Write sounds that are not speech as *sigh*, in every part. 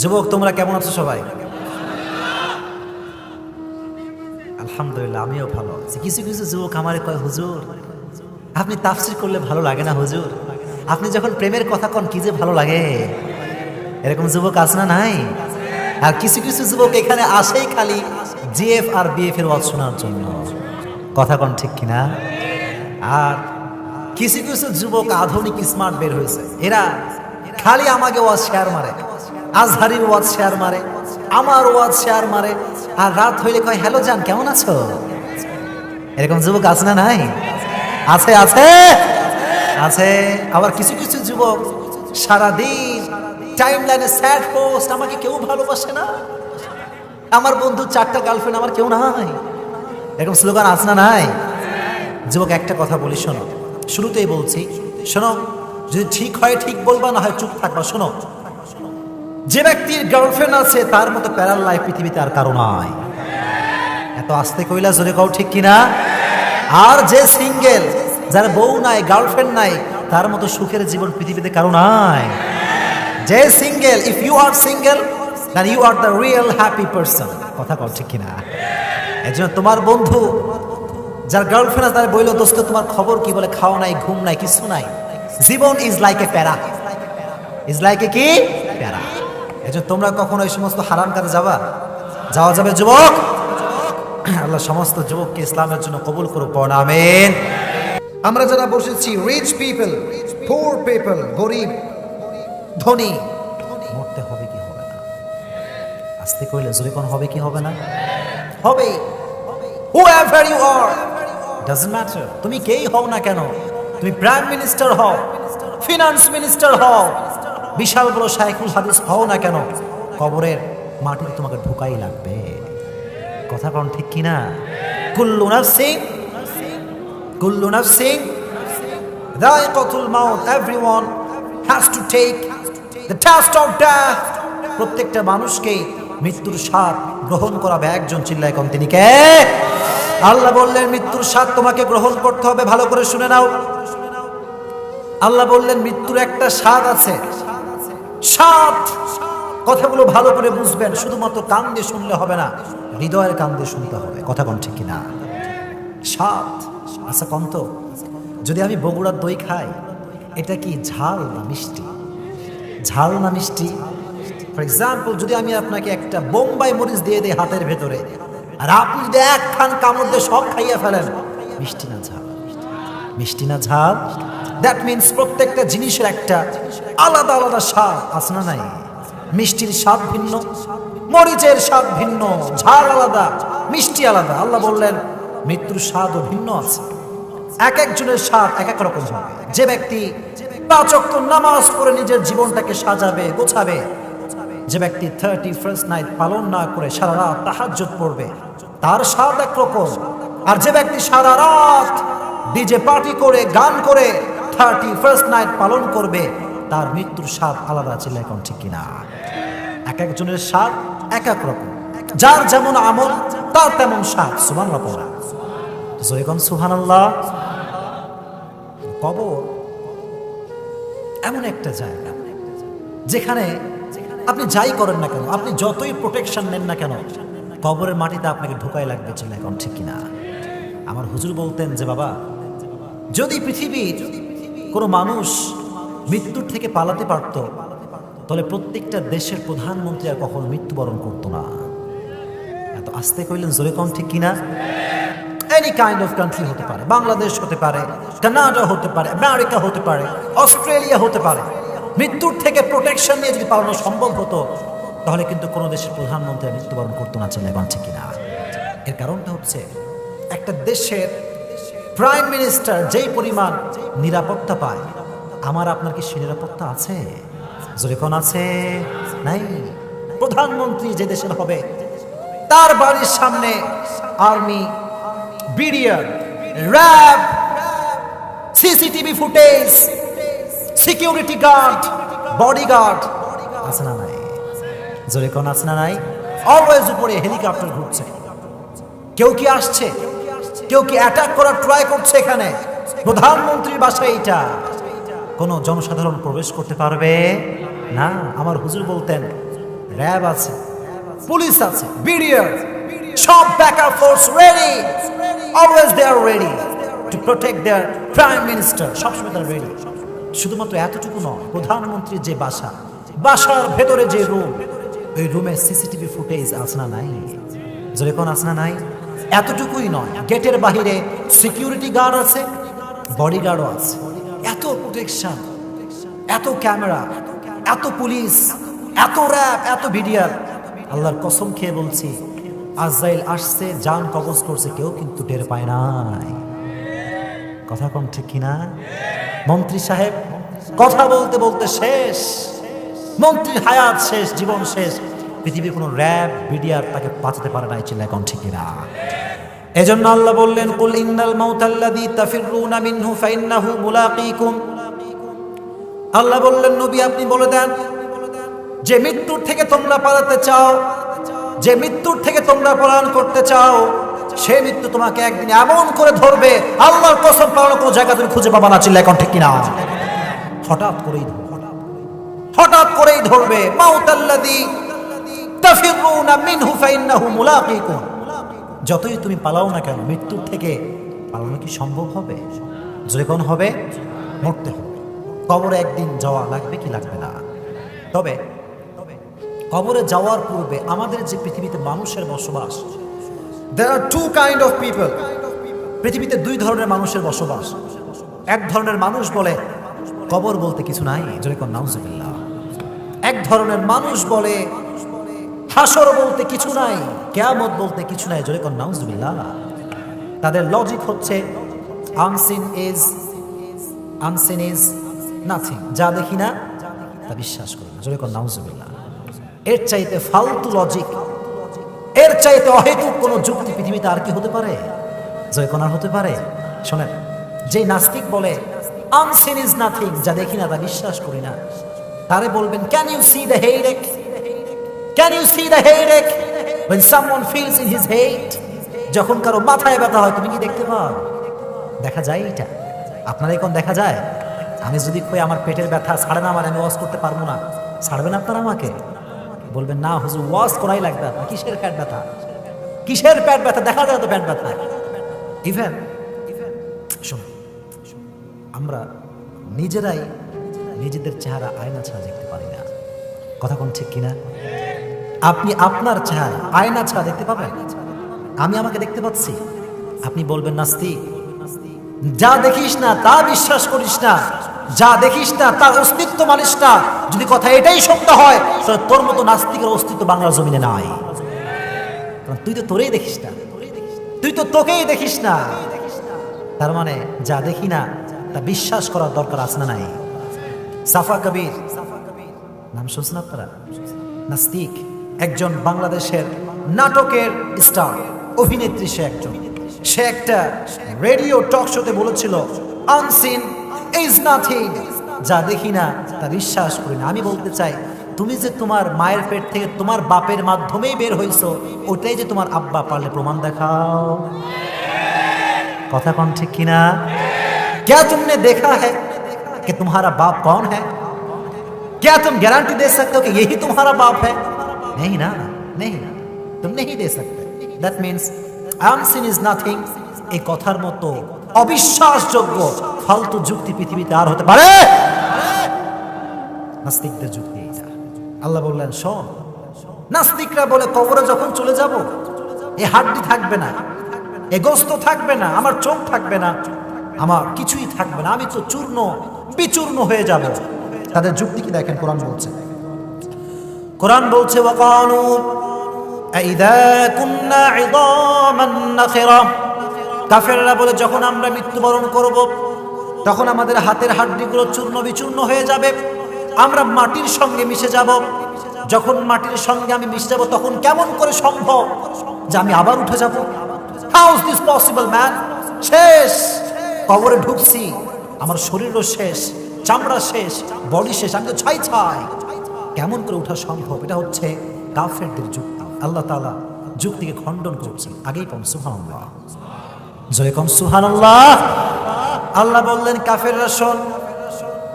যুবক, তোমরা কেমন আছো সবাই? আলহামদুলিল্লাহ, আমিও ভালো আছি। কিছু কিছু যুবক আমারে কয়, হুজুর, আপনি তাফসির করলে ভালো লাগে না, হুজুর? আপনি যখন প্রেমের কথা কন, কি যে ভালো লাগে? এরকম যুবক আছে না নাই? আর কিছু কিছু যুবক এখানে আসেই খালি জিএফ আর বিএফ এর ওয়াজ শোনার জন্য। কথা কন ঠিক কিনা? আর কিছু কিছু যুবক আধুনিক স্মার্ট বের হয়েছে। এরা খালি আমাকে ওয়াজ শেয়ার মারে। আজহারির ওয়াজ শেয়ার মারে, আমার ওয়াজ শেয়ার মারে। আর রাত হইলে কয়, হ্যালো জান, কেমন আছো? এরকম যুবক আছে না নাই? আছে আছে আছে। আবার কিছু কিছু যুবক সারাদিন টাইম লাইনে স্যাড পোস্ট আমাকে কেউ ভালোবাসে না? আমার বন্ধু চারটা গার্লফ্রেন্ড আমার কেউ নাই। এরকম স্লোগান আছে না নাই? যুবক, একটা কথা বলি, শোনো। শুরুতেই বলছি, শোনো, যদি ঠিক হয় ঠিক বলবা, না হয় চুপ থাকবা, শোনো। যে ব্যক্তির গার্লফ্রেন্ড আছে, তার মতো প্যারাল লাইফ পৃথিবীতে আর কারও নাই। এত আস্তে কইলা জোরে কও ঠিক কিনা? আর যে সিঙ্গেল যার বউ নাই গার্লফ্রেন্ড নাই, তার মতো সুখের জীবন পৃথিবীতে কারও নাই। যে single if you are single then you are the real happy person কথা কও ঠিক কিনা? এই জন্য তোমার বন্ধু, যার গার্লফ্রেন্ড আছে, তার বইলো, দোস্ত, তোমার খবর কি? বলে, খাওয়া নাই, ঘুম নাই, কিছু নাই। জীবন ইজ লাইক এ প্যারা ইজ লাইক এ কি? এই তোমরা কখনো এই সমস্ত হারাম কাজে যাবা? যাওয়া যাবে যুবক? আল্লাহ সমস্ত যুবককে ইসলামের জন্য কবুল করুক আমিন। আমরা যারা বসেছি রিচ পিপল পুর পিপল গরিব, ধনী, মরতে হবে কি হবে না? আস্তে কইলে জোরে কোন হবে কি হবে না? হবে। Whoever you are, doesn't matter তুমি কেই হও না কেন? তুমি প্রাইম মিনিস্টার হও ফিনান্স মিনিস্টার হও বিশাল বড় শাইখুল হাদিস হও না কেন, কবরের মাটিতে তোমাকে ঢুকাই লাগবে। কথা কোন ঠিক কিনা? কুল্লু নাফসিং কুল্লু নাফসিং দায়কাতুল মাউত everyone has to take the test of death প্রত্যেকটা মানুষকে মৃত্যুর স্বাদ গ্রহণ করাবে। একজন চিল্লায় কম তিনি কে? আল্লাহ বললেন, মৃত্যুর স্বাদ তোমাকে গ্রহণ করতে হবে, ভালো করে শুনে নাও। আল্লাহ বললেন, মৃত্যুর একটা স্বাদ আছে। স্বাদ কথাগুলো ভালো করে বুঝবেন, শুধুমাত্র কান দিয়ে শুনলে হবে না, হৃদয়ের কান দিয়ে শুনতে হবে। কথা কোন ঠিক কিনা? স্বাদ আচ্ছা কন্ত যদি আমি বগুড়ার দই খাই, এটা কি ঝাল না মিষ্টি? ঝাল না মিষ্টি? ফর এক্সাম্পল যদি আমি আপনাকে একটা বোম্বাই মরিচ দিয়ে দিই হাতের ভেতরে, আর আপনি যদি এক খান কামড় দিয়ে সব খাইয়া ফেলেন, মিষ্টি না ঝাল? মিষ্টি না ঝাল? দ্যাট মিনস প্রত্যেকটা জিনিসের একটা আলাদা আলাদা স্বাদ, আছে না নাই? মিষ্টির স্বাদ ভিন্ন, মরিচের স্বাদ ভিন্ন, ঝাল আলাদা, মিষ্টি আলাদা। আল্লাহ বললেন, মৃত্যুর স্বাদও ভিন্ন আছে। এক একজনের স্বাদ এক এক রকম হবে। যে ব্যক্তি পাঁচ নামাজ পড়ে নিজের জীবনটাকে সাজাবে, গোছাবে, যে ব্যক্তি থার্টি ফার্স্ট নাইট পালন না করে সারা রাত তাহাজ্জুদ পড়বে, তার স্বাদ একরকম আর যে ব্যক্তি সারা রাত ডিজে পার্টি করে, গান করে থার্টি ফার্স্ট নাইট পালন করবে, তার মৃত্যুর স্বাদ আলাদা ছিল এখন ঠিক কিনা। এক একজনের স্বাদ এক এক রকম। যার যেমন আমল, তার তেমন স্বাদ সুমান পড়া। জয়গন সুহান আল্লাহ কবর এমন একটা জায়গা, যেখানে আপনি যাই করেন না কেন, আপনি যতই প্রোটেকশন নেন না কেন, কবরের মাটিতে আপনাকে ঢুকাই লাগবে ছিল এখন ঠিক কিনা। আমার হুজুর বলতেন যে, বাবা, যদি পৃথিবীর কোনো মানুষ মৃত্যুর থেকে পালাতে পারত, তাহলে প্রত্যেকটা দেশের প্রধানমন্ত্রী আর কখনো মৃত্যুবরণ করতো না। এত আস্তে কইলেন জোরে কম ঠিক কিনা? এনি কাইন্ড অফ কান্ট্রি হতে পারে, বাংলাদেশ হতে পারে, কানাডা হতে পারে, আমেরিকা হতে পারে, অস্ট্রেলিয়া হতে পারে। মৃত্যুর থেকে প্রোটেকশন নিয়ে যদি পালানো সম্ভব হতো, তাহলে কিন্তু কোনো দেশের প্রধানমন্ত্রী মৃত্যুবরণ করতো না চলে বাঁচে কিনা। এর কারণটা হচ্ছে, একটা দেশের প্রাইম মিনিস্টার যেই পরিমাণ নিরাপত্তা পায়, আমার আপনার কি সে নিরাপত্তা আছে? কোন আছে, নাই। প্রধানমন্ত্রী যে দেশের হবে, তার বাড়ির সামনে army BDR, RAB, CCTV footage security guard bodyguard আছে না নাই? জোরে কোন আছে না নাই অলওয়েজ উপরে হেলিকপ্টার ঘুরছে। কেউ কি আসছে? কেউ কি অ্যাটাক করার ট্রাই করছে এখানে? প্রধানমন্ত্রীর বাসায় এইটা। কোন জনসাধারণ প্রবেশ করতে পারবে? না, আমার হুজুর বলতেন, র্যাব আছে, পুলিশ আছে, বিডিআর, সব backup force ready always they are ready to protect their prime minister সবসময় তারা রেডি শুধুমাত্র এতটুকু নয়, প্রধানমন্ত্রীর যে বাসা, বাসার ভেতরে যে রুম ওই রুমে সিসিটিভি ফুটেজ আছে না নাই? কোন আছে নাই? এতটুকুই নয়। গেটের বাহিরে সিকিউরিটি গার্ড আছে বডিগার্ডও আছে। এত প্রোটেকশন এত ক্যামেরা এত পুলিশ এত র্যাব এত ভিডিয়ার আল্লাহর কসম খেয়ে বলছি, আজরাইল আসছে জান কবজ করছে, কেউ কিন্তু টের পায় নাই। কথা কম ঠিক কিনা? মন্ত্রী সাহেব, কথা বলতে বলতে শেষ। মন্ত্রীর হায়াত শেষ, জীবন শেষ। পৃথিবীর কোনো র্যাব বিডিআর তাকে বাঁচাতে পারে নাই চিল্লায় কম ঠিক কিনা এজন্য আল্লাহ বললেন, কুল ইন্নাল মাউতাল্লাযী তাফিরুনা মিনহু ফাইন্নাহু মুলাকীকুম। আল্লাহ বললেন, নবী, আপনি বলে দেন, যে মৃত্যুর থেকে তোমরা পালাতে চাও, যে মৃত্যুর থেকে তোমরা পলায়ন করতে চাও, সে মৃত্যু তোমাকে একদিন এমন করে ধরবে, আল্লাহর কসম পালানো কোনো জায়গা তুমি খুঁজে পাবা না চিল্লা এখন ঠিক কিনা হঠাৎ করেই। হঠাৎ করেই ধরবে। মাউতাল্লাযী তাফিরুনা মিনহু ফাইন্নাহু মুলাকীকুম যতই তুমি পালাও না কেন, মৃত্যুর থেকে পালানো কি সম্ভব হবে? যখন হবে? মরতে হবে। কবরে একদিন যাওয়া লাগবে কি লাগবে না? তবে কবরে যাওয়ার পূর্বে আমাদের যে পৃথিবীতে মানুষের বসবাস there are two kind of people পৃথিবীতে দুই ধরনের মানুষের বসবাস। এক ধরনের মানুষ বলে, কবর বলতে কিছু নাই। যেরকম নাউজুবিল্লাহ। এক ধরনের মানুষ বলে হাসর বলতে কিছু নাই, কেয়ামত বলতে কিছু নাই যেরকম নাউজুবিল্লাহ তাদের লজিক হচ্ছে unseen is unseen is nothing যা দেখি না, তা বিশ্বাস করি না যেরকম নাউজুবিল্লাহ এর চাইতে ফালতু লজিক এর চাইতে অহেতুক কোনো যুক্তি পৃথিবীতে আর কি হতে পারে? জয়কোন আর হতে পারে? শোনেন যে নাস্তিক বলে আনসিন ইজ নাথিং যা দেখি না, তা বিশ্বাস করি না, তারে বলবেন can you see the headache can you see the headache when someone feels in his head, যখন কারও মাথায় ব্যথা হয়, তুমি কি দেখতে পাও? দেখা যায় এটা। আপনারা এখন দেখা যায়? আমি যদি কই আমার পেটের ব্যথা ছাড়ে না, আমার আমি ওয়াশ করতে পারব না। ছাড়বেন আপনারা আমাকে? বলবেন, না হুজুর, ওয়াশ করাই লাগবে আপনার। কিসের পেট ব্যথা? কিসের পেট ব্যথা? দেখা যায় তো পেট ব্যথা। ইভেন শোনো, আমরা নিজেরাই নিজেদের চেহারা আয়না ছাড়া দেখতে পারি না। কথা কোন ঠিক কিনা? আপনি আপনার চেহারা আয়না ছাড়া দেখতে পাবেন? আমি আমাকে দেখতে পাচ্ছি। আপনি বলবেন, নাস্তিক, যা দেখিস না, তা বিশ্বাস করিস না। যা দেখিস না, তার অস্তিত্ব মানিস না। যদি কথা এটাই সত্য হয় তোর মতো নাস্তিকের অস্তিত্ব বাংলার জমিনে নাই। কারণ তুই তো তোরেই দেখিস না। তুই তো তোকেই দেখিস না। তার মানে যা দেখি না, তা বিশ্বাস করার দরকার আছে না নাই? সাফা কবির, নাম শুনছেন আপনারা? নাস্তিক একজন বাংলাদেশের নাটকের স্টার অভিনেত্রী সে একজন সে একটা রেডিও টক শোতে বলেছিল আনসিন ইজ নাথিং যা দেখি না তা বিশ্বাস করি না আমি বলতে চাই তুমি যে তোমার মায়ের পেট থেকে তোমার বাপের মাধ্যমেই বের হইছো ওটাই যে তোমার আব্বা পারলে প্রমাণ দেখাও কথা কন ঠিক কিনা क्या तुमने देखा है कि तुम्हारा बाप कौन है क्या तुम गारंटी दे सकते हो कि यही तुम्हारा बाप है नहीं ना नहीं तुम नहीं दे सकते that means unseen is nothing এই কথার মতো অবিশ্বাসযোগ্য ফালতু যুক্তি পৃথিবীতে আর হতে পারে নাস্তিকদের যুক্তি এইটা আল্লাহ বললেন শোন নাস্তিকরা বলে কবরে যখন চলে যাব এ হাড্ডি থাকবে না এ গোস্ত থাকবে না আমার চোখ থাকবে না আমার কিছুই থাকবে না আমি তো চূর্ণ বিচূর্ণ হয়ে যাব তাদের যুক্তি কি দেখেন কোরআন বলছে কোরআন বলছে কাফেররা বলে, যখন আমরা মৃত্যুবরণ করব, তখন আমাদের হাতের হাড্ডিগুলো চূর্ণ বিচূর্ণ হয়ে যাবে। আমরা মাটির সঙ্গে মিশে যাব। যখন মাটির সঙ্গে আমি মিশে যাব, তখন কেমন করে সম্ভব যে আমি আবার উঠে যাব? How is this possible man শেষ। কবরে ঢুকছি। আমার শরীরও শেষ, চামড়া শেষ, বডি শেষ, আমি তো ছাই ছাই কেমন করে ওঠা সম্ভব? এটা হচ্ছে কাফেরদের যুক্তি। আল্লাহ তাআলা যুক্তিকে খণ্ডন করছেন। আগেই পম সুবহানাল্লাহ। জয় কম, সুবহানাল্লাহ। আল্লাহ বললেন, কাফেররা শোন,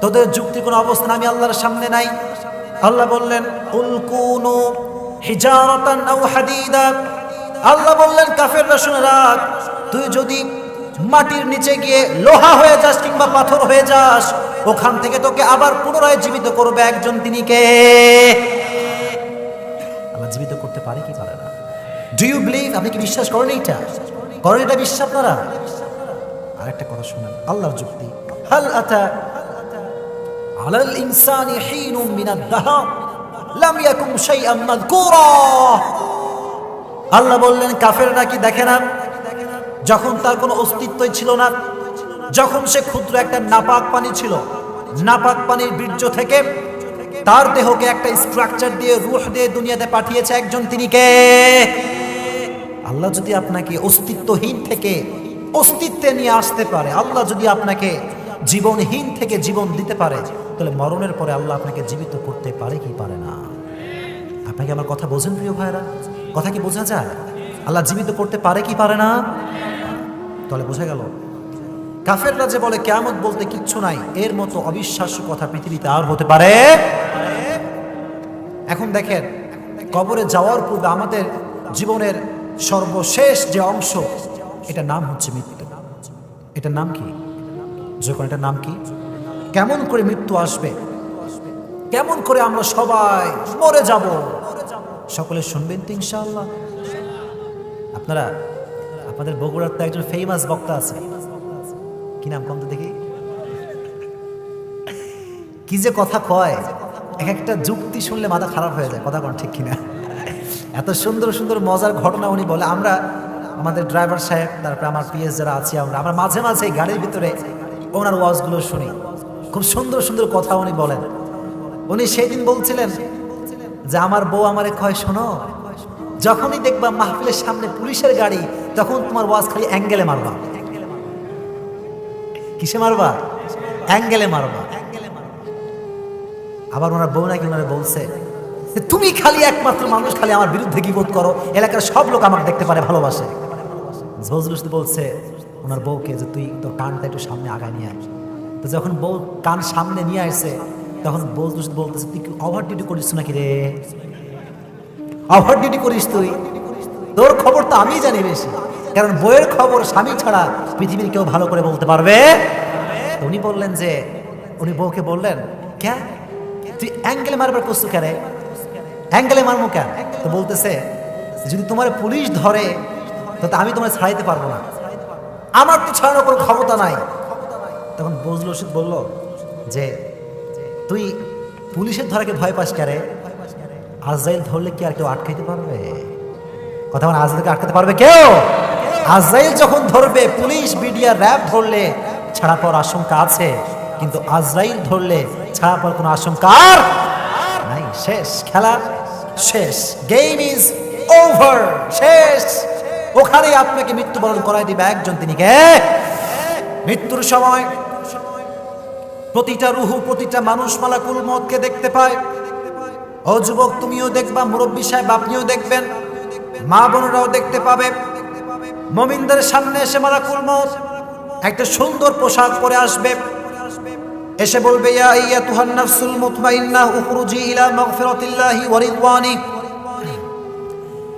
তোদের যুক্তি কোনো অবস্থান আমি আল্লাহর সামনে নাই। আল্লাহ বললেন, উলকুনু হিজারাতান আল্লাহ বললেন, কাফেররা শুনে রাখ তুই যদি মাটির নিচে গিয়ে লোহা হয়ে যাস কিংবা পাথর হয়ে যাস, ওখান থেকে তোকে আবার পুনরায় জীবিত করবে একজন তিনি কে? আল্লাহ জীবিত করতে পারে কি পারে না? ডু ইউ বিলিভ আপনি কি বিশ্বাস করেন এইটা? করেন এটা বিশ্বাস আপনারা? আরেকটা কথা শুনেন, আল্লাহর যুক্তি। হাল আতা আলাল ইনসানি হিনুম মিনাদ দাহর, লাম ইয়াকুম শাইআম মাযকুরা। আল্লাহ বললেন, কাফেররা কি দেখে না? যখন তার কোনো অস্তিত্বই ছিল না, যখন সে ক্ষুদ্র একটা নাপাক পানি ছিল, নাপাক পানির বীর্য থেকে তার দেহকে একটা স্ট্রাকচার দিয়ে, রুহ দিয়ে দুনিয়াতে পাঠিয়েছে একজন তিনি কে? আল্লাহ যদি আপনাকে অস্তিত্বহীন থেকে অস্তিত্বে নিয়ে আসতে পারে, আল্লাহ যদি আপনাকে জীবনহীন থেকে জীবন দিতে পারে, তাহলে মরণের পরে আল্লাহ আপনাকে জীবিত করতে পারে কি পারে না? আপনাকে আমার কথা বোঝেন প্রিয় ভাইরা কথা কি বোঝা যায়? আল্লাহ জীবিত করতে পারে কি পারে না? তাহলে বোঝা গেল। কাফেররা যে বলে, কেয়ামত বলতে কিচ্ছু নাই, এর মতো অবিশ্বাস্য কথা পৃথিবীতে আর হতে পারে? এখন দেখেন, কবরে যাওয়ার পূর্বে আমাদের জীবনের সর্বশেষ যে অংশ, এটার নাম হচ্ছে মৃত্যু। এটার নাম কি? যখন এটার নাম কি? কেমন করে মৃত্যু আসবে? কেমন করে আমরা সবাই মরে যাব? সকলে শুনবেন তো আপনারা আপনাদের বগুড়ার তো একজন ফেমাস বক্তা আছে। কি নাম কম তো দেখি? কি যে কথা কয়, এক একটা যুক্তি শুনলে মাথা খারাপ হয়ে যায়, কথা কোন ঠিক কিনা। এত সুন্দর সুন্দর, মজার ঘটনা উনি বলে, আমরা আমাদের ড্রাইভার সাহেব, তারপরে আমার পিএস যারা আছি আমরা আমরা মাঝে মাঝে গাড়ির ভিতরে ওনার ওয়াজগুলো শুনি। খুব সুন্দর সুন্দর কথা উনি বলেন। উনি সেই দিন বলছিলেন যে, আমার বউ আমারে কয়, শোনো যখনই দেখবা মাহফিলের সামনে পুলিশের গাড়ি, তখন তোমার ওয়াজ খালি অ্যাঙ্গেলে মারবা। কিসে মারবা? অ্যাঙ্গেলে মারবা। আবার ওনার বউ নাকি ওনারা বলছে তুমি খালি একমাত্র মানুষ, খালি আমার বিরুদ্ধে কি বোধ করো। এলাকার সব লোক আমাকে দেখতে পারে, ভালোবাসে। ফজলুল ইসলাম বলছে, ওনার বউকে যে তুই তোর কানটা একটু সামনে আগায় নিয়ে আয়। তো যখন বউ কান সামনে নিয়ে আসছে তখন বজলুল বলতেছে, তুই কি ওভার ডিউটি করিস নাকি রে? ওভার ডিউটি করিস তুই। তোর খবর তো আমিই জানি বেশি। কারণ বইয়ের খবর স্বামী ছাড়া পৃথিবীর কেউ ভালো করে বলতে পারবে? উনি বললেন যে, উনি বউকে বললেন, ক্যা? তুই অ্যাঙ্গেলে মারবার কস্তু কে রে? অ্যাঙ্গেলে মারমু কেন তো বলতেছে, যদি তোমার পুলিশ ধরে তো আমি তোমার ছাড়াইতে পারব না। আমার তো ছাড়ানোর কোনো ক্ষমতা নাই। তখন বজলু বলল যে, তুই পুলিশের ধরাকে ভয় পাস কে রে আজরাইল ধরলে কি আর কেউ আটকাইতে পারবে? কথা মানে আজরাইলকে আটকাতে পারবে কেউ? আজরাইল যখন ধরবে, পুলিশ, মিডিয়া, র্যাব ধরলে ছাড়া পাওয়ার আশঙ্কা আছে। কিন্তু আজরাইল ধরলে ছাড়া পাওয়ার কোনো আশঙ্কা আর নাই। শেষ খেলা, শেষ। গেম ইজ ওভার শেষ। ওখানেই আপনাকে মৃত্যুবরণ করাই দিবে একজন তিনি কে? মৃত্যুর সময় প্রতিটা রুহু, প্রতিটা মানুষ মালাকুল মতকে দেখতে পায়। ও যুবক, তুমিও দেখবা, মুরব্বী সাহেব, আপনিও দেখবেন। মা বোনরাও দেখতে পাবে। মমিনদের সামনে এসে মালাকুল মত একটা সুন্দর পোশাক পরে আসবে। এসে বলবে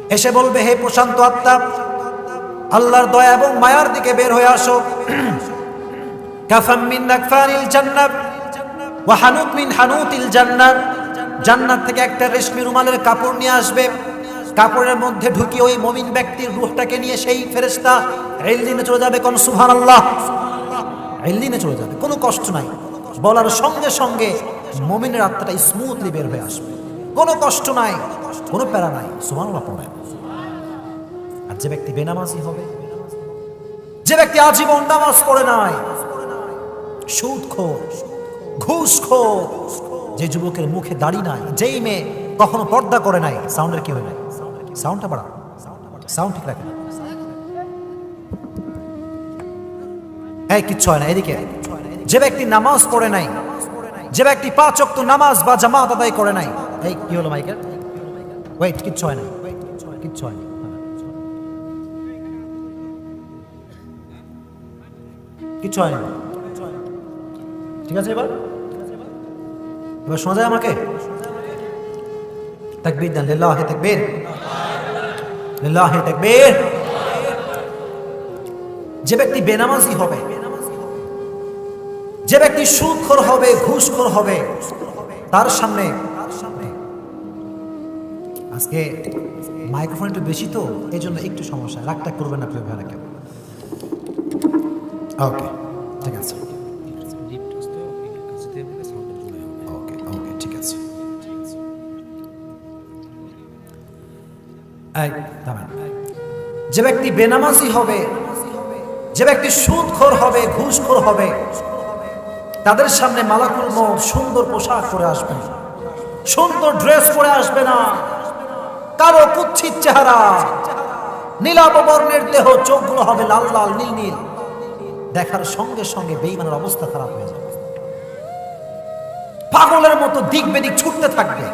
এসে বলবে, হে প্রশান্ত আত্মা, আল্লাহর দয়া এবং মায়ার দিকে বের হয়ে আসো। *clears throat* কাফাম মিন আকফানিল জান্নাত ওয়া হানুত মিন হানুতিল জান্নাত। জান্নাত থেকে একটা রেশমি রুমালের কাপড় নিয়ে আসবে। কাপড়ের মধ্যে ঢুকিয়ে ওই মমিন ব্যক্তির রুহটাকে নিয়ে সেই ফেরেশতা এলদিনে চলে যাবে কোন সুবহানাল্লাহ। এলদিনে চলে যাবে, কোনো কষ্ট নাই। বলার সঙ্গে সঙ্গে মমিনের আত্মাটা স্মুথলি বের হয়ে আসবে। কোনো কষ্ট নাই, কোনো প্যারা নাই, সুবহানাল্লাহ পড়ে। আর যে ব্যক্তি বেনামাজি হবে, যে ব্যক্তি আজীবন নামাজ পড়ে নাই, সুদখোর, ঘুষখোর যে যুবকের মুখে দাড়ি নাই, যেই মেয়ে কখনো পর্দা করে নাই সাউন্ডের কি হয় নাই? সাউন্ডটা বাড়া সাউন্ড ঠিক রাখে এই, কিচ্ছু হয় না, এদিকে। যে ব্যক্তি নামাজ পড়ে নাই, যে ব্যক্তি পাঁচ অক্ত নামাজ বা জামাত আদায় করে নাই, এই, কি হলো মাইকেল? ওয়েট কিচ্ছু হয় না। কিচ্ছু হয় না। কিচ্ছু হয় না। ঠিক আছে এবার? এবার শোনা যায় আমাকে? তাকবীর দেন, লিল্লাহি তাকবীর। লিল্লাহি তাকবীর। যে ব্যক্তি বেনামাজি হবে, যে ব্যক্তি সুদখোর হবে, ঘুষখোর হবে, তার সামনে আজকে মাইক্রোফোন একটু বেশি তো এই জন্য একটু সমস্যা। রাগটা করবেন আপনি ভাইরা কেউ। ওকে, ঠিক আছে। যে ব্যক্তি বেনামাজি হবে, যে ব্যক্তি সুদখোর হবে, ঘুষখোর হবে, তাদের সামনে মালাকুল সুন্দর পোশাক পরে আসবে সুন্দর ড্রেস পরে আসবে না। কারও কুচ্ছিত চেহারা, নীলাভ বর্ণের দেহ, চোখগুলো হবে লাল লাল, নীল নীল। দেখার সঙ্গে সঙ্গে বেইমানের অবস্থা খারাপ হয়ে যাবে। পাগলের মতো দিক বেদিক ছুটতে থাকবে।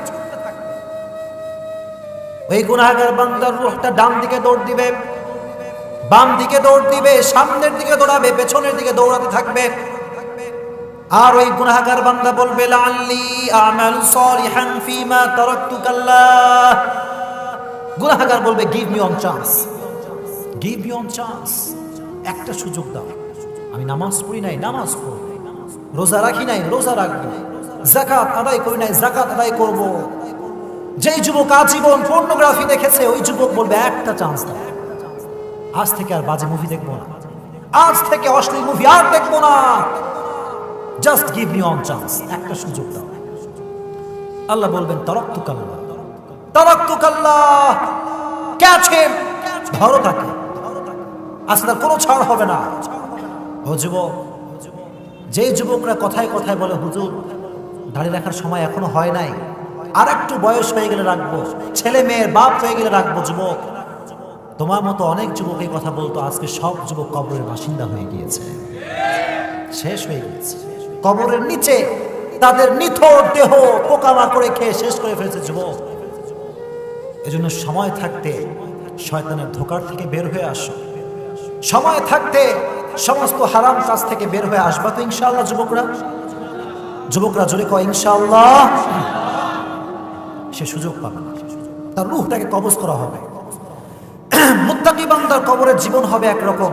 ওই গুনাহগার বান্দার রুহটা ডান দিকে দৌড় দিবে, বাম দিকে দৌড় দিবে, সামনের দিকে দৌড়াবে, পেছনের দিকে দৌড়াতে থাকবে। আর ওই গুনাহগার বান্দা বলবে লাল্লি আমাল সলিহান ফিমা তারাকতু কাল্লা গুনাহগার বলবে give me one chance give me one chance একটা সুযোগ দাও। আমি নামাজ পড়ি নাই, নামাজ পড়ব রোজা রাখি নাই, রোজা রাখব। জাকাত আদায় করি নাই জাকাত আদায় করব। যেই যুবক আজীবন পর্নোগ্রাফি দেখেছে, ওই যুবক বলবে, একটা চান্স দাও। আজ থেকে আর বাজে মুভি দেখব না। আজ থেকে অশ্লীল মুভি আর দেখব না। Just give me one chance একটা সুযোগ দাও। আল্লাহ বলবেন তরক্তু কাল্লা তরক্তু কাল্লা ধরো তাকে। তার কোনো ছাড় হবে না। ও যুবক যে যুবকরা কথায় কথায় বলে, হুজুর দাঁড়িয়ে রাখার সময় এখনও হয় নাই। আর একটু বয়স হয়ে গেলে রাখব। ছেলে মেয়ের বাপ হয়ে গেলে রাখব, যুবক। তোমার মতো অনেক যুবক এই কথা বলতো, আজকে সব যুবক কবরের বাসিন্দা হয়ে গিয়েছে। শেষ হয়ে গিয়েছে। কবরের নিচে তাদের নিথর দেহ পোকামাকড়ে খেয়ে শেষ করে ফেলেছে যুবক। এজন্য সময় থাকতে শয়তানের ধোকার থেকে বের হয়ে আসো। সময় থাকতে সমস্ত হারাম কাজ থেকে বের হয়ে আসবা তো ইনশাআল্লাহ যুবকরা? যুবকরা জোরে কয়, ইনশাআল্লাহ। সে সুযোগ পাবে না। তার রুহটাকে কবজ করা হবে। মুত্তাকি বান্দার কবরের জীবন হবে একরকম।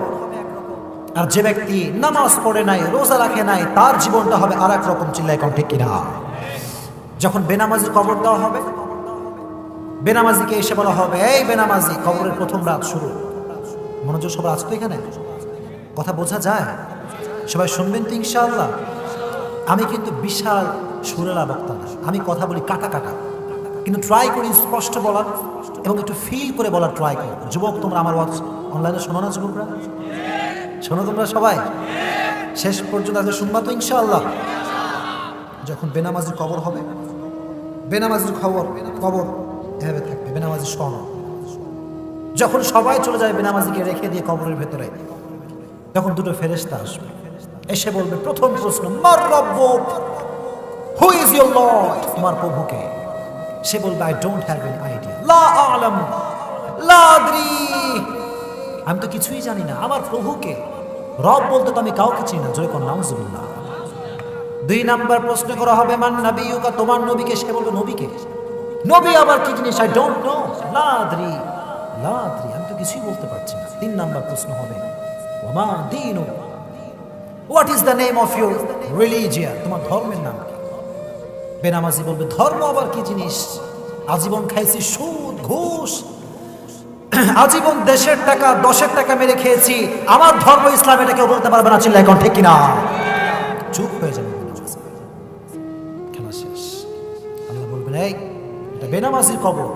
আর যে ব্যক্তি নামাজ পড়ে নাই, রোজা রাখে নাই, তার জীবনটা হবে আর রকম চিল্লাই কণ্ঠে কিনা যখন বেনামাজির কবর দেওয়া হবে, বেনামাজিকে এসে বলা হবে, এই বেনামাজি, কবরের প্রথম রাত শুরু। মনোযোগ সবার আসতো এখানে? কথা বোঝা যায়? সবাই শুনবেন তো ইনশাআল্লাহ। আমি কিন্তু বিশাল সুরেলা বক্তা আমি কথা বলি কাটা কাটা। কিন্তু ট্রাই করি স্পষ্ট বলার এবং একটু ফিল করে বলার ট্রাই করি। যুবক, তোমরা আমার ওয়াচ অনলাইনে শোনো না যুবকরা? শোনো তোমরা সবাই? শেষ পর্যন্ত আজকে শুনবা তো ইনশাআল্লাহ। যখন বেনামাজির কবর হবে, বেনামাজির খবর, কবর এভাবে থাকবে বেনামাজির স্বর্ণ যখন সবাই চলে যায় বেনামাজিকে রেখে দিয়ে কবরের ভেতরে, তখন দুটো ফেরেস্তা আসবে। এসে বলবে, প্রথম প্রশ্ন, মার রব্বুক হু ইজ ইউর লর্ড তোমার প্রভুকে সে বলবে I don't have any idea লা আলাম আমি তো কিছুই জানি না। আমার প্রভুকে, রব বলতে তো আমি কাউকে চিনি না। জয় কর নাউজুবিল্লাহ। দুই নাম্বার প্রশ্ন করা হবে, মান নবিয়ুকা? তোমার নবীকে? সে বলবে, নবীকে। নবী আবার কি জিনিস? আই ডোন্ট নো লা আদরি লা আদরি। আমি তো কিছুই বলতে পারছি না। তিন নাম্বার প্রশ্ন হবে ওমা Dinu what is the name of your religion তোমার ধর্মের নাম কি? বেনামাজি বলবে, ধর্ম আবার কি জিনিস? আজীবন খাইছি সুদ, ঘুষ। আজীবন দেশের টাকা, দশের টাকা মেরে খেয়েছি। আমার ধর্ম ইসলাম এটা কেউ বলতে পারবে না চিল্লা এখন ঠিক কিনা? চুপ হয়ে যাবে খেলা শেষ। আল্লাহ বলবেন, এই বেনামাজির কবর।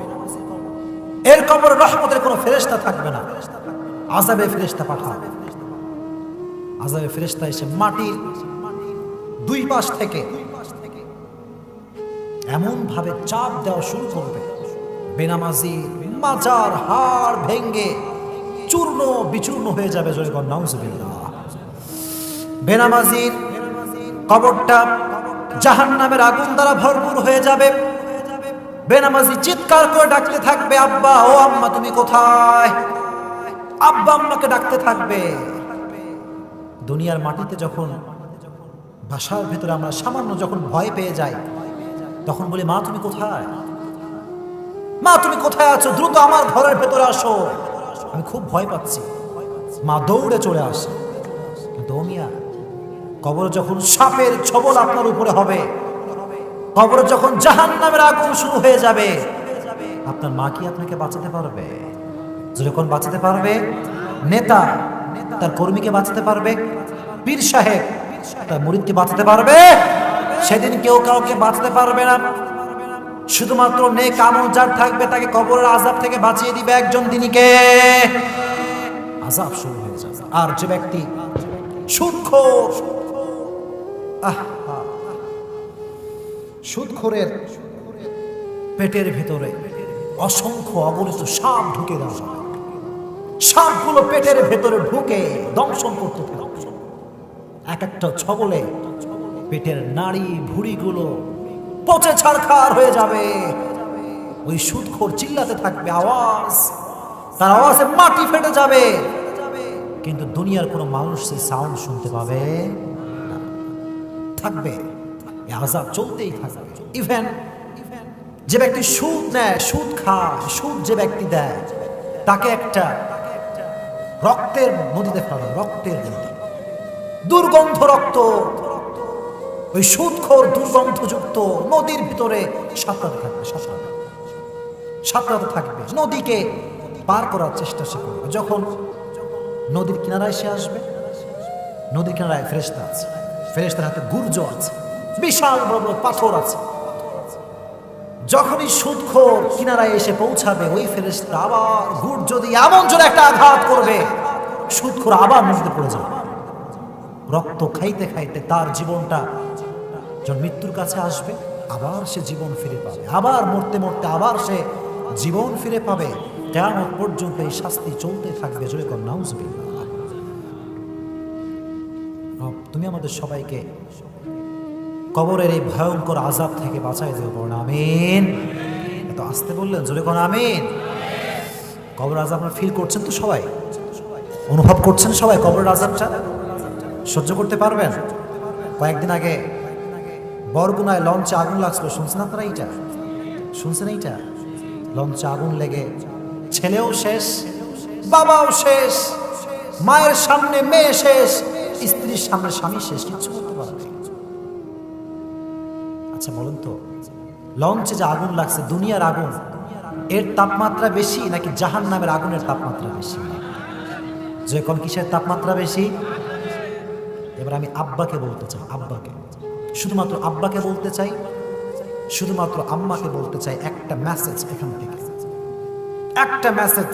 এর কবর রহমতের কোনো ফেরেস্তা থাকবে না। আজাবে ফেরেস্তা পাঠাবে আজাবে ফেরেস্তা এসে মাটির দুই পাশ থেকে এমন ভাবে চাপ দেওয়া শুরু করবে। বেনামাজি মাজার হাড় ভেঙ্গে চূর্ণ বিচূর্ণ হয়ে যাবে জয়গণ বেনামাজির কবরটা জাহান নামের আগুন দ্বারা ভরপুর হয়ে যাবে। বেনামাজি চিৎকার করে ডাকতে থাকবে, আব্বা, ও আম্মা, তুমি কোথায়? আব্বা, আম্মাকে ডাকতে থাকবে। দুনিয়ার মাটিতে যখন বাসার ভেতরে আমরা সামান্য যখন ভয় পেয়ে যাই তখন বলি, মা, তুমি কোথায়? মা, তুমি কোথায় আছো? দ্রুত আমার ঘরের ভেতরে আসো। আমি খুব ভয় পাচ্ছি। মা দৌড়ে চলে আসে। কিন্তু মিয়া, কবর যখন সাপের ছবল আপনার উপরে হবে, কবর যখন জাহান নামের আগুন শুরু হয়ে যাবে, আপনার মা কি আপনাকে বাঁচাতে পারবে? যখন বাঁচাতে পারবে, নেতা তার কর্মীকে বাঁচাতে পারবে, পীর সাহেব তার মুরিদকে বাঁচাতে পারবে সেদিন কেউ কাউকে বাঁচতে পারবে না। শুধুমাত্র নেক আমল যার থাকবে তাকে কবরের আজাব থেকে বাঁচিয়ে দিবে একজন দিনীকে। আজাব শুরু হয়ে যাবে। আর যে ব্যক্তি সুদখোর সুদখোরের পেটের ভেতরে অসংখ্য অগণিত সাপ ঢুকে দেওয়া হয় সাপগুলো পেটের ভেতরে ঢুকে দংশন করতে থাকে। এক একটা ছবলে পেটের নাড়ি ভুড়িগুলো পচে ছাড়খার হয়ে যাবে। ওই সুদখোর চিল্লাতে থাকবে আওয়াজ। তার আওয়াজে মাটি ফেটে যাবে। কিন্তু দুনিয়ার কোনো মানুষ সেই সাউন্ড শুনতে পাবে থাকবে। আজাব চলতেই থাকবে। ইভেন যে ব্যক্তি সুদ নেয়, সুদ খায়, সুদ যে ব্যক্তি দেয়, তাকে একটা রক্তের নদীতে ফেলা রক্তের নদী। দুর্গন্ধ রক্ত। ওই সুদখোর দুর্গন্ধযুক্ত নদীর ভিতরে সাঁতরাতে থাকবে, সাঁতরাতে। সাঁতরাতে থাকবে। নদীকে পার করার চেষ্টা সে করবে। যখন নদীর কিনারায় সে আসবে, নদীর কিনারায় ফেরেস্তা আছে। ফেরেস্তার হাতে গুর্জ আছে, বিশাল বড় বড় পাথর আছে। যখনই সুদখোর কিনারায় এসে পৌঁছাবে, ওই ফেরেস্তা আবার গুড় যদি এমন জোরে একটা আঘাত করবে সুদখোর আবার নদীতে পড়ে যাবে। রক্ত খাইতে খাইতে তার জীবনটা যখন মৃত্যুর কাছে আসবে, আবার সে জীবন ফিরে পাবে। আবার মরতে মরতে আবার সে জীবন ফিরে পাবে। কেমন পর্যন্ত এই শাস্তি চলতে থাকবে। জোরে কর তুমি আমাদের সবাইকে কবরের এই ভয়ঙ্কর আজাব থেকে বাঁচাই দেব বলেন আমিন। এত আসতে বললেন, জোরে কোন, আমিন। কবর আজাব আপনারা ফিল করছেন তো সবাই? অনুভব করছেন সবাই কবরের আজাবটা সহ্য করতে পারবেন? কয়েকদিন আগে বরগুনায় লঞ্চে আগুন লাগছিল শুনছে না তারা এইটা? শুনছে না এইটা? লঞ্চে আগুন লেগে ছেলেও শেষ, বাবাও শেষ, মায়ের সামনে মেয়ে শেষ, স্ত্রীর সামনে স্বামী শেষ কিছু করতে পারে আচ্ছা বলুন তো, লঞ্চে যে আগুন লাগছে, দুনিয়ার আগুন, এর তাপমাত্রা বেশি নাকি জাহান নামের আগুনের তাপমাত্রা বেশি? যে কোন কিসের তাপমাত্রা বেশি? এবার আমি আব্বাকে বলতে চাই, আব্বাকে। শুধুমাত্র আব্বাকে বলতে চাই, শুধুমাত্র আম্মাকে বলতে চাই একটা মেসেজ এখান থেকে। একটা মেসেজ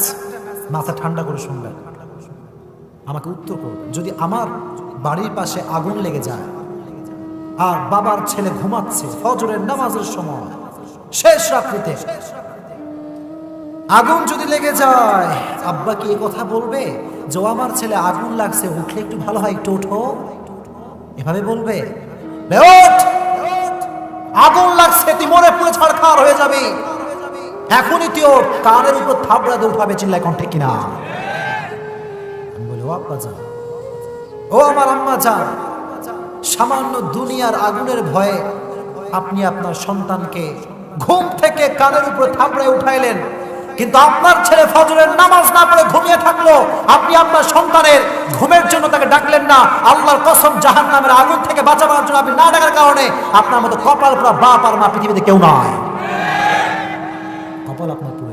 মাথা ঠান্ডা করে শুনবেন। আমাকে উত্তর করুন যদি আমার বাড়ির পাশে আগুন লেগে যায় আর বাবার ছেলে ঘুমাচ্ছে ফজরের নামাজের সময়, শেষ রাত্রিতে আগুন যদি লেগে যায়, আব্বা কি কথা বলবে? যে আমার ছেলে আগুন লাগছে, উঠলে একটু ভালো হয়, একটু এভাবে বলবে! আগুন লাগছে তুই মরে পুরো ছাড়খাড় হয়ে যাবে। এখনই তুই ওর কানের উপর থাবড়া দিয়ে উঠাবে চিল্লা এখন ঠিক কিনা আমি বলি, ও আব্বা যান ও আমার আম্মা যান সামান্য দুনিয়ার আগুনের ভয়ে আপনি আপনার সন্তানকে ঘুম থেকে কানের উপরে থাপড়ে উঠাইলেন। কিন্তু আপনার ছেলে ফজরের নামাজ না পড়ে ঘুমিয়ে থাকল, আপনি আপনার সন্তানের ঘুমের জন্য তাকে ডাকলেন না। আল্লাহর কসম জাহান নামের আগুন থেকে বাঁচাবার জন্য আপনি না ডাকার কারণে আপনার মতো কপাল পুরা বাপ আর মা পৃথিবীতে কেউ নয় কপাল আপনার পুরো